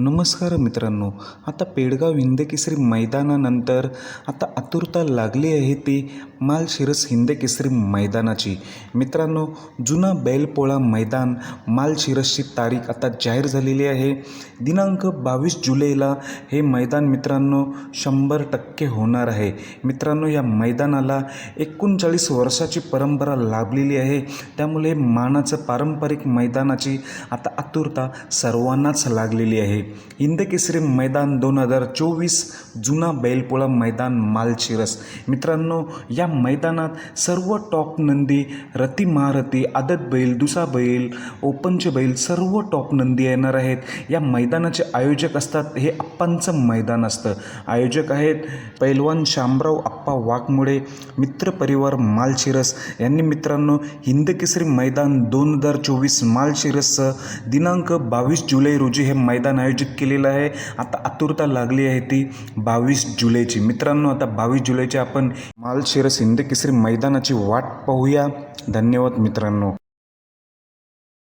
नमस्कार मित्रांनो आता पेडगाव हिंदकेसरी मैदानानंतर आता आतुरता लागली आहे ती मालशिरस हिंदकेसरी मैदानाची. मित्रांनो जुना बैलपोळा मैदान मालशिरसची तारीख आता जाहीर झालेली आहे. दिनांक बावीस जुलैला हे मैदान मित्रांनो शंभर टक्के होणार आहे. मित्रांनो या मैदानाला एकोणचाळीस वर्षाची परंपरा लाभलेली आहे. त्यामुळे मानाचं पारंपरिक मैदानाची आता आतुरता सर्वांनाच लागलेली आहे. हिंदकेसरी मैदान दोन हजार चोवीस जुना बैलपोळा मैदान मालशिरस मित्रांनो या मैदानात सर्व टॉप नंदी रती महारथी आदत बैल दुसा बैल ओपनचे बैल सर्व टॉप नंदी येणार आहेत. या मैदानाचे आयोजक असतात हे आप्पांचं मैदान असतं. आयोजक आहेत पैलवान शामराव आप्पा वाघमुळे मित्रपरिवार मालशिरस. यांनी मित्रांनो हिंदकेसरी मैदान दोन हजार चोवीस मालशिरसचं दिनांक बावीस जुलै रोजी हे मैदान आयोजित केलेलं आहे. आता आतुरता लागली आहे ती बावीस जुलैची. मित्रांनो आता बावीस जुलैची आपण मालशिरस सिंधकेसरी मैदानाची वाट पाहूया. धन्यवाद मित्रांनो.